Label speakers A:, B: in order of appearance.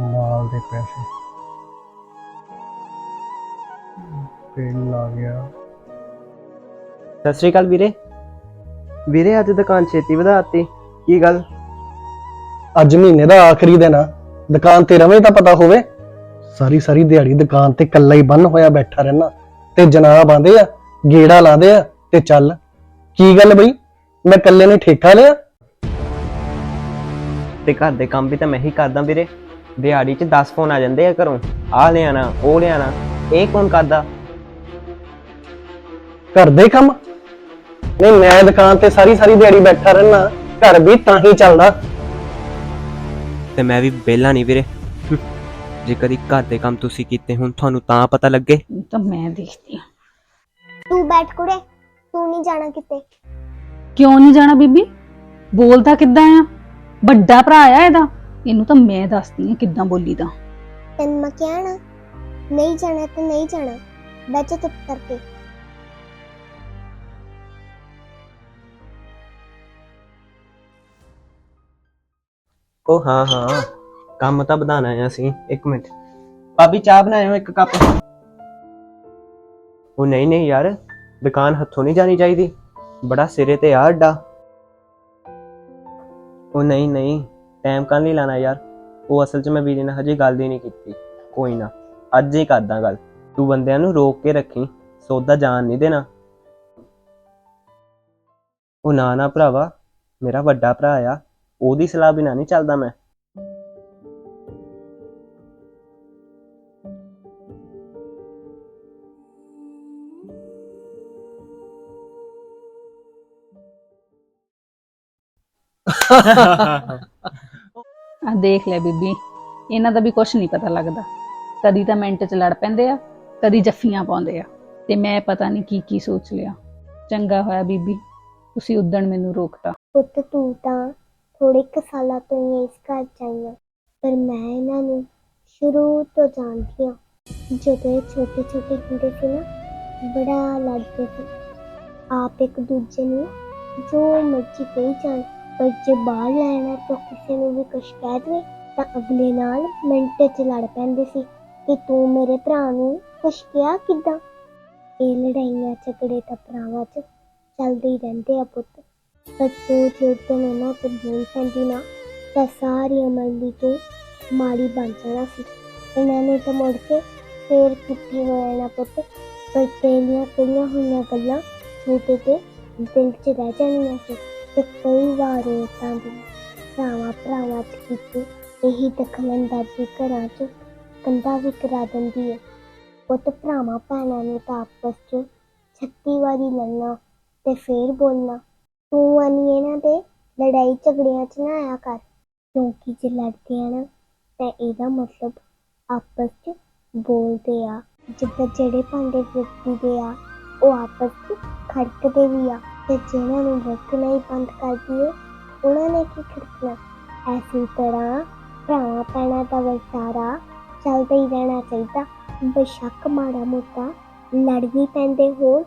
A: ਨਾਲ ਦੇ ਪੈਸੇ। ਬਿੱਲ ਆ ਗਿਆ।
B: ਸਤਿ ਸ਼੍ਰੀ ਅਕਾਲ ਵੀਰੇ। ਵੀਰੇ ਅੱਜ ਦੁਕਾਨ ਛੇਤੀ ਵਧਾਤੀ। ਕੀ ਗੱਲ?
A: ਅੱਜ ਮਹੀਨੇ ਦਾ ਆਖਰੀ ਦਿਨ ਆ। ਦੁਕਾਨ ਤੇ ਰਵੇਂ ਤਾਂ ਪਤਾ ਹੋਵੇ। ਸਾਰੀ ਸਾਰੀ ਦਿਹਾੜੀ ਦੁਕਾਨ ਤੇ ਇਕੱਲਾ ਹੀ ਬੰਨ ਹੋਇਆ ਬੈਠਾ ਰਹਿਣਾ ਤੇ ਜਨਾਬ ਆਂਦੇ ਆ ਗੇੜਾ ਲਾਦੇ ਆ ਤੇ ਚੱਲ। ਕੀ ਗੱਲ ਬਈ? ਮੈਂ ਇਕੱਲੇ ਨੇ ਠੇਕਾ ਲਿਆ?
B: ਤੇ ਘਰ ਦੇ ਕੰਮ ਵੀ ਤਾਂ ਮੈਂ ਹੀ ਕਰਦਾ ਵੀਰੇ। ਦਿਹਾੜੀ 'ਚ 10 ਫੋਨ ਆ ਜਾਂਦੇ ਆ ਘਰੋਂ। ਆ ਲਿਆਣਾ ਉਹ ਲਿਆਣਾ ਇਹ ਕੌਣ ਕਰਦਾ?
A: ਘਰ ਦੇ ਕੰਮ? ਨਹੀਂ ਮੈਂ ਦੁਕਾਨ ਤੇ ਸਾਰੀ ਸਾਰੀ ਦਿਹਾੜੀ ਬੈਠਾ ਰਹਿਣਾ ਘਰ ਵੀ ਤਾਂ ਹੀ ਚੱਲਦਾ।
B: ਤੇ ਮੈਂ ਵੀ ਵਿਹਲਾ ਨਹੀਂ ਵੀਰੇ। ਜੇ ਕਦੀ ਘਰ ਦੇ ਕੰਮ ਤੁਸੀਂ ਕੀਤੇ ਹੁਣ ਤੁਹਾਨੂੰ ਤਾਂ ਪਤਾ ਲੱਗੇ।
C: ਤਾਂ ਮੈਂ ਦੇਖਦੀ ਹਾਂ।
D: ਤੂੰ ਬੈਠ ਕੁੜੇ ਤੂੰ ਨਹੀਂ ਜਾਣਾ ਕਿਤੇ।
C: ਕਿਉਂ ਨਹੀਂ ਜਾਣਾ ਬੀਬੀ? ਬੋਲਦਾ ਕਿੱਦਾਂ ਆ? ਵੱਡਾ ਭਰਾ ਆ ਇਹਦਾ। ਇਹਨੂੰ ਤਾਂ ਮੈਂ ਦੱਸਦੀ ਹਾਂ ਕਿੱਦਾਂ ਬੋਲੀਦਾ
D: ਤੈਨੂੰ ਮੈਂ ਕਿਹਾ ਨਾ ਨਹੀਂ ਜਾਣਾ ਤੇ ਨਹੀਂ ਜਾਣਾ ਬੈਠ ਚੁੱਪ ਕਰਕੇ।
B: ਉਹ ਹਾਂ ਹਾਂ ਕੰਮ ਤਾਂ ਵਧਾਣਾ ਆ ਅਸੀਂ ਇੱਕ ਮਿੰਟ। ਭਾਬੀ ਚਾਹ ਬਣਾਇਓ ਇੱਕ ਕੱਪ। ਉਹ ਨਹੀਂ ਨਹੀਂ ਯਾਰ ਦੁਕਾਨ ਹੱਥੋਂ ਨਹੀਂ ਜਾਣੀ ਚਾਹੀਦੀ। ਬੜਾ ਸਿਰੇ ਤੇ ਆ ਅੱਡਾ। ਉਹ ਨਹੀਂ ਨਹੀਂ। ਟਾਈਮ ਕੱਲ ਨਹੀਂ ਲਾਣਾ ਯਾਰ। ਉਹ ਅਸਲ 'ਚ ਮੈਂ ਵੀਰੇ ਨਾਲ ਹਜੇ ਗੱਲ ਹੀ ਨਹੀਂ ਕੀਤੀ। ਕੋਈ ਨਾ ਅੱਜ ਹੀ ਕਰਦਾ ਗੱਲ। ਤੂੰ ਬੰਦਿਆਂ ਨੂੰ ਰੋਕ ਕੇ ਰੱਖੀ ਸੌਦਾ ਜਾਣ ਨਹੀਂ ਦੇਣਾ। ਉਹ ਨਾ ਨਾ ਭਰਾਵਾ ਮੇਰਾ ਵੱਡਾ ਭਰਾ ਆ ਉਹਦੀ ਸਲਾਹ ਬਿਨਾਂ ਨਹੀਂ ਚੱਲਦਾ ਮੈਂ।
C: ਆ ਦੇਖ ਲੈ ਬੀਬੀ, ਇਹਨਾਂ ਦਾ ਵੀ ਕੁਝ ਨਹੀਂ ਪਤਾ ਲੱਗਦਾ। ਕਦੀ ਤਾਂ ਮਿੰਟ 'ਚ ਲੜ ਪੈਂਦੇ ਆ, ਕਦੀ ਜੱਫੀਆਂ ਪਾਉਂਦੇ ਆ, ਤੇ ਮੈਂ ਪਤਾ ਨਹੀਂ ਕੀ ਕੀ ਸੋਚ ਲਿਆ। ਚੰਗਾ ਹੋਇਆ ਬੀਬੀ, ਤੁਸੀਂ ਉਦਣ ਮੈਨੂੰ ਰੋਕਤਾ।
D: ਪੁੱਤ ਤੂੰ ਤਾਂ ਥੋੜੇ ਕੁ ਸਾਲਾਂ ਤੋਂ ਹੀ ਇਸ ਘਰ ਚ ਆਈ ਆਂ। ਪਰ ਮੈਂ ਇਹਨਾਂ ਨੂੰ ਸ਼ੁਰੂ ਤੋਂ ਜਾਣਦੀ ਹਾਂ ਜਦੋਂ ਇਹ ਛੋਟੇ ਛੋਟੇ ਹੁੰਦੇ ਸੀ ਨਾ, ਬੜਾ ਲੜਦੇ ਸੀ। ਆਪ ਇੱਕ ਦੂਜੇ ਨੂੰ ਜੋ ਮਰਜ਼ੀ ਕਹੀ ਜਾਣ ਪਰ ਜੇ ਬਾਹਰ ਲੈਣਾ ਤਾਂ ਕਿਸੇ ਨੂੰ ਵੀ ਕੁਛ ਕਹਿ ਦੇਵੇ ਤਾਂ ਅਗਲੇ ਨਾਲ ਮਿੰਟ 'ਚ ਲੜ ਪੈਂਦੇ ਸੀ ਕਿ ਤੂੰ ਮੇਰੇ ਭਰਾ ਨੂੰ ਕੁਛ ਕਿਹਾ ਕਿਦਾਂ? ਇਹ ਲੜਾਈਆਂ ਝਗੜੇ ਤਾਂ ਭਰਾਵਾਂ 'ਚ ਚੱਲਦੇ ਹੀ ਰਹਿੰਦੇ ਆ ਪੁੱਤ। ਪਰ ਤੂੰ ਜਦੋਂ ਇਹਨਾਂ ਚ ਬੋਲ ਪੈਂਦੀ ਨਾ ਤਾਂ ਸਾਰੀ ਉਮਰ ਦੀ ਤੂੰ ਮਾੜੀ ਬਣ ਜਾਣਾ ਸੀ। ਇਹਨਾਂ ਨੇ ਤਾਂ ਮੁੜ ਕੇ ਫੇਰ ਕਿੱਥੇ ਹੋ ਜਾਣਾ ਪੁੱਤ। ਪਰ ਤੇਰੀਆਂ ਕਈਆਂ ਹੋਈਆਂ ਗੱਲਾਂ ਛੋਟੇ ਤੇ ਦਿਲ 'ਚ ਰਹਿ ਜਾਣੀਆਂ ਸੀ। ਤੇ ਕਈ ਵਾਰ ਔਰਤਾਂ ਦੀ ਭਰਾਵਾਂ ਭਰਾਵਾਂ 'ਚ ਕੀਤੀ ਇਹੀ ਦਖਲਅੰਦਾਜ਼ੀ ਘਰਾਂ 'ਚ ਕੰਧਾਂ ਵੀ ਕਰਾ ਦਿੰਦੀ ਹੈ। ਪੁੱਤ ਭਰਾਵਾਂ ਭੈਣਾਂ ਨੇ ਤਾਂ ਆਪਸ 'ਚ ਛੱਤੀ ਵਾਰੀ ਲੜਨਾ ਤੇ ਫੇਰ ਬੋਲਣਾ, ਤੂੰ ਅਨੀ ਇਹਨਾਂ ਦੇ ਲੜਾਈ ਝਗੜਿਆਂ 'ਚ ਨਾ ਆਇਆ ਕਰ। ਕਿਉਂਕਿ ਜੇ ਲੜਦੇ ਆ ਨਾ, ਤਾਂ ਇਹਦਾ ਮਤਲਬ ਆਪਸ 'ਚ ਬੋਲਦੇ ਆ। ਜਿੱਦਾਂ ਜਿਹੜੇ ਭਾਂਡੇ ਦੇ ਆ, ਉਹ ਆਪਸ 'ਚ ਖੜਕਦੇ ਵੀ ਆ। ਤੇ ਜਿਹਨਾਂ ਨੂੰ ਵਰਤਣਾ ਹੀ ਬੰਦ ਕਰ ਦਈਏ ਉਹਨਾਂ ਨੇ ਕੀ ਖੜਕਣਾ ਐਸੀ ਤਰ੍ਹਾਂ ਭਰਾਵਾਂ ਭੈਣਾਂ ਦਾ ਵਰਤਾਰਾ ਚੱਲਦਾ ਹੀ ਰਹਿਣਾ ਚਾਹੀਦਾ। ਬੇਸ਼ੱਕ ਮਾੜਾ ਮੋਟਾ ਲੜ ਵੀ ਪੈਂਦੇ ਹੋਣ